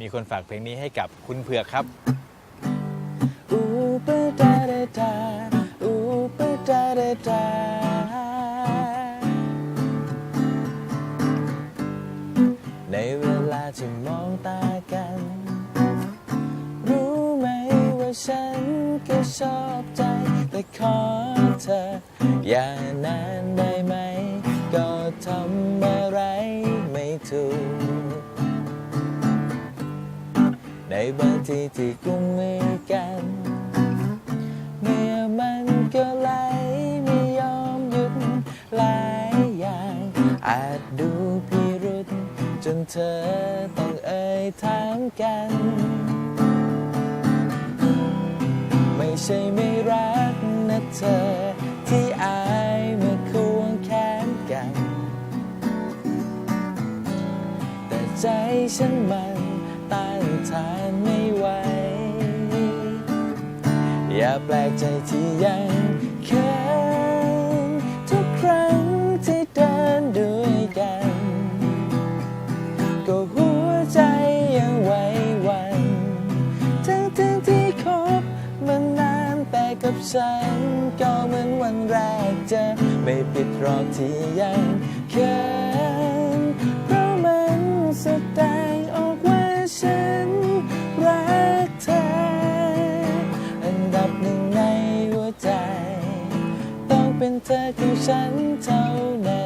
มีคนฝากเพลงนี้ให้กับคุณเผือกครับอูปะดาดาดาอูปะดาดาดาในเวลาที่มองตากัน รู้ไหมว่าฉันก็ชอบใจ แต่ขอเธอ อย่านานได้ไหม ก็ทำอะไรไม่ถูก บางทีที่กุมมือกัน เมื่อมันก็ไหลไม่ยอมหยุดหลายอย่าง อาจดูพิรุษจนเธอต้องเอ่ยถามกัน ไม่ใช่ไม่รักนะเธอที่อายเมื่อควงแขนกัน แต่ใจฉันมัน ต้านทานไม่ไหว อย่าแปลกใจที่ยังเขินทุกครั้งที่เดินด้วยกัน ก็หัวใจยังไหวหวัน ทั้งทั้งที่คบมานานแต่กับฉัน ก็เหมือนวันแรกเจอไม่ผิดหรอกที่ยังเขิน เธอของฉันเท่านั้น